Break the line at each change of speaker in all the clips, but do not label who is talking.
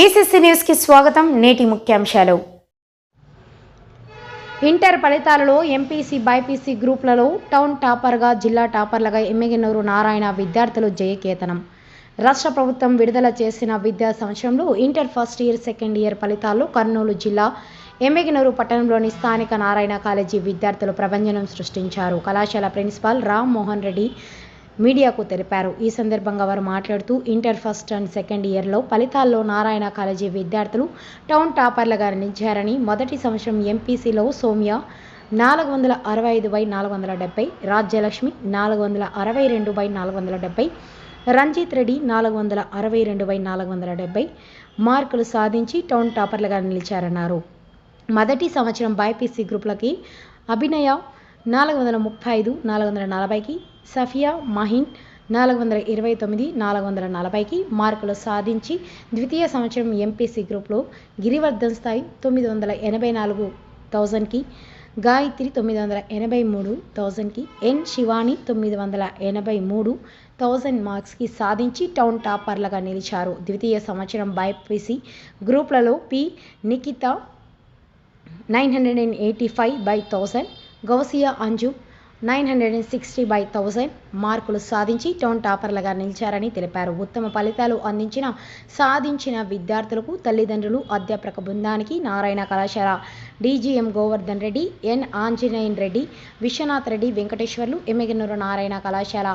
BCC న్యూస్కి స్వాగతం నేటి ముఖ్యాంశాలు. ఇంటర్ ఫలితాలలో ఎంపీసీ బైపీసీ గ్రూపులలో టౌన్ టాపర్గా జిల్లా టాపర్లుగా ఎమ్మెగనూరు నారాయణ విద్యార్థులు జయకేతనం. రాష్ట్ర ప్రభుత్వం విడుదల చేసిన విద్యా సంవత్సరంలో inter first year second year ఫలితాల్లో కర్నూలు జిల్లా ఎమ్మెగినూరు పట్టణంలోని స్థానిక నారాయణ కాలేజీ విద్యార్థులు ప్రభంజనం సృష్టించారు. కళాశాల ప్రిన్సిపాల్ రామ్ మోహన్ రెడ్డి మీడియాకు తెలిపారు. ఈ సందర్భంగా వారు మాట్లాడుతూ ఇంటర్ ఫస్ట్ అండ్ సెకండ్ ఇయర్లో ఫలితాల్లో నారాయణ కాలేజీ విద్యార్థులు టౌన్ టాపర్లుగా నిలిచారని మొదటి సంవత్సరం ఎంపీసీలో సౌమ్య నాలుగు వందల అరవై ఐదు బై నాలుగు వందల డెబ్బై రాజ్యలక్ష్మి నాలుగు వందల అరవై రెండు బై నాలుగు వందల డెబ్బై రంజిత్ రెడ్డి నాలుగు వందల అరవై రెండు బై నాలుగు వందల డెబ్బై మార్కులు సాధించి టౌన్ టాపర్లుగా నిలిచారన్నారు. మొదటి సంవత్సరం బైపీసీ గ్రూపులకి అభినయ నాలుగు వందల ముప్పై ఐదు నాలుగు వందల నలభైకి సఫియా మహిన్ నాలుగు వందల ఇరవై తొమ్మిది నాలుగు వందల నలభైకి మార్కులు సాధించి ద్వితీయ సంవత్సరం ఎంపీసీ గ్రూప్లో గిరివర్ధన్ స్థాయి తొమ్మిది వందల ఎనభై నాలుగు థౌజండ్కి గాయత్రి తొమ్మిది వందల ఎనభై మూడు థౌజండ్కి ఎన్ శివాని తొమ్మిది వందల ఎనభై మూడు థౌజండ్ మార్క్స్కి సాధించి టౌన్ టాపర్లుగా నిలిచారు. ద్వితీయ సంవత్సరం బైపీసీ గ్రూప్లలో P Nikhita nine hundred and eighty five by thousand Gousiya அஞ்சு nine hundred and sixty by thousand మార్కులు సాధించి టౌన్ టాపర్లుగా నిలిచారని తెలిపారు. ఉత్తమ ఫలితాలు అందించిన సాధించిన విద్యార్థులకు తల్లిదండ్రులు అధ్యాపక బృందానికి నారాయణ కళాశాల డీజీఎం గోవర్ధన్ రెడ్డి ఎన్ ఆంజనేయన్ రెడ్డి విశ్వనాథ్ రెడ్డి వెంకటేశ్వర్లు ఎమ్మెగనూరు నారాయణ కళాశాల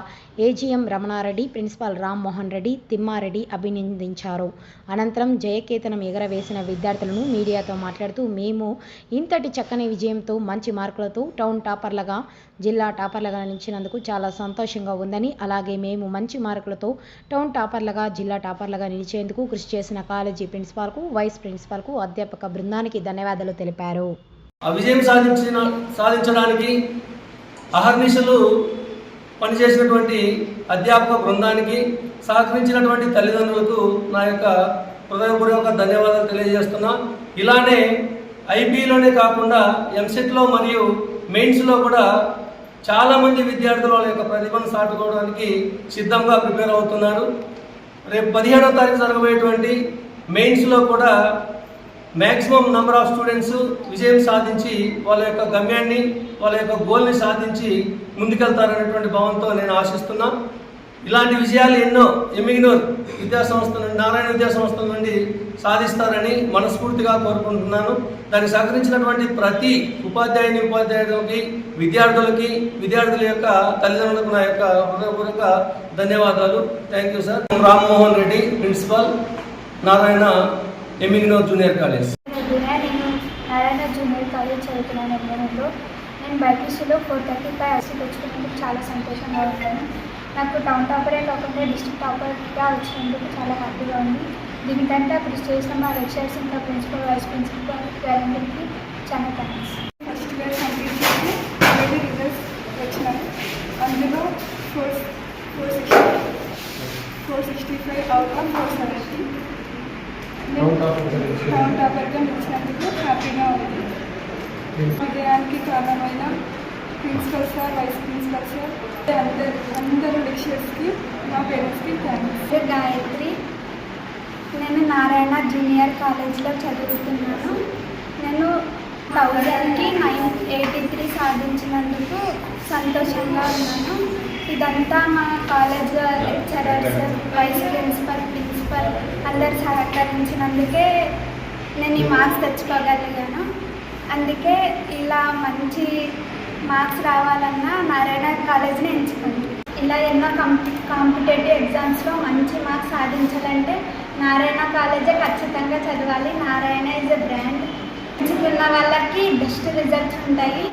ఏజీఎం రమణారెడ్డి ప్రిన్సిపాల్ రామ్మోహన్ రెడ్డి తిమ్మారెడ్డి అభినందించారు. అనంతరం జయకేతనం ఎగరవేసిన విద్యార్థులను మీడియాతో మాట్లాడుతూ మేము ఇంతటి చక్కని విజయంతో మంచి మార్కులతో టౌన్ టాపర్లుగా జిల్లా జిల్లా టాపర్లుగా నిలిచినందుకు చాలా సంతోషంగా ఉందని అలాగే మేము మంచి మార్కులతో టౌన్ టాపర్లుగా జిల్లా టాపర్లుగా నిలిచేందుకు కృషి చేసిన కాలేజీ ప్రిన్సిపాల్కు వైస్ ప్రిన్సిపాల్కు అధ్యాపక బృందానికి ధన్యవాదాలు తెలిపారు.
విజయం సాధించిన సాధించడానికి అహర్నిశలు పనిచేసినటువంటి అధ్యాపక బృందానికి సహకరించినటువంటి తల్లిదండ్రులకు నా యొక్క హృదయపూర్వక ధన్యవాదాలు తెలియజేస్తున్నా. ఇలానే ఐబీలోనే కాకుండా ఎంసెట్లో మరియు మెయిన్స్లో కూడా చాలామంది విద్యార్థులు వాళ్ళ యొక్క ప్రతిభను సాటుకోవడానికి సిద్ధంగా ప్రిపేర్ అవుతున్నారు. రేపు పదిహేడవ తారీఖు జరగబోయేటువంటి మెయిన్స్లో కూడా మ్యాక్సిమం నెంబర్ ఆఫ్ స్టూడెంట్స్ విజయం సాధించి వాళ్ళ యొక్క గమ్యాన్ని వాళ్ళ యొక్క గోల్ని సాధించి ముందుకెళ్తారనేటువంటి భావంతో నేను ఆశిస్తున్నాను ఇలాంటి విజయాలు ఎన్నో ఎమిగ్నోర్ విద్యా సంస్థ నుండి నారాయణ విద్యాసంస్థ నుండి సాధిస్తారని మనస్ఫూర్తిగా కోరుకుంటున్నాను. దానికి సహకరించినటువంటి ప్రతి ఉపాధ్యాయుని ఉపాధ్యాయులకి విద్యార్థులకి విద్యార్థుల యొక్క తల్లిదండ్రులకు నా యొక్క హృదయపూర్వక ధన్యవాదాలు. Thank you sir Rammohan Reddy principal Narayana Emmiganur junior college.
నేను నారాయణ జూనియర్ కాలేజ్ చదువుతున్నాను నేను బైపీసీలో ఫోర్ థర్టీ ఫైవ్ అసలు తెచ్చుకున్నందుకు చాలా సంతోషంగా ఉన్నాను. నాకు టౌన్ టాపరే కాకుండా డిస్ట్రిక్ట్ టాపర్గా వచ్చినందుకు చాలా హ్యాపీగా ఉంది. దీనికంటే కృషి చేసిన మా లెక్చర్స్ ఇంకా ప్రిన్సిపల్ వైస్ ప్రిన్సిపల్ పేరెంట్కి చాలా థ్యాంక్స్
ఫస్ట్ ఇయర్ కంప్లీట్ చేసి మళ్ళీ రిజల్ట్స్ వచ్చినాయి. అందులో four four sixty four sixty five of four seventy town టాపర్గా నిలిచినందుకు హ్యాపీగా ఉంది. విజయానికి కారణమైన principal sir vice principal sir అందరు అందరు లెక్చర్స్కి మా పేరెంట్స్కి థ్యాంక్స్
గాయత్రి నేను నారాయణ జూనియర్ కాలేజ్లో చదువుతున్నాను. నేను థౌజండ్కి నైన్ ఎయిటీ త్రీ సాధించినందుకు సంతోషంగా ఉన్నాను. ఇదంతా మా college lecturers vice principal principal అందరు సహకరించినందుకే నేను ఈ మార్క్స్ తెచ్చుకోగలిగాను. అందుకే ఇలా మంచి మార్క్స్ రావాలన్నా నారాయణ కాలేజ్ని ఎంచుకోండి. ఇలా ఎన్నో కంపి కాంపిటేటివ్ ఎగ్జామ్స్లో మంచి మార్క్స్ సాధించాలంటే నారాయణ కాలేజే ఖచ్చితంగా చదవాలి. నారాయణ ఇస్ ఎ బ్రాండ్ ఎంచుకున్న వాళ్ళకి బెస్ట్ రిజల్ట్స్ ఉంటాయి.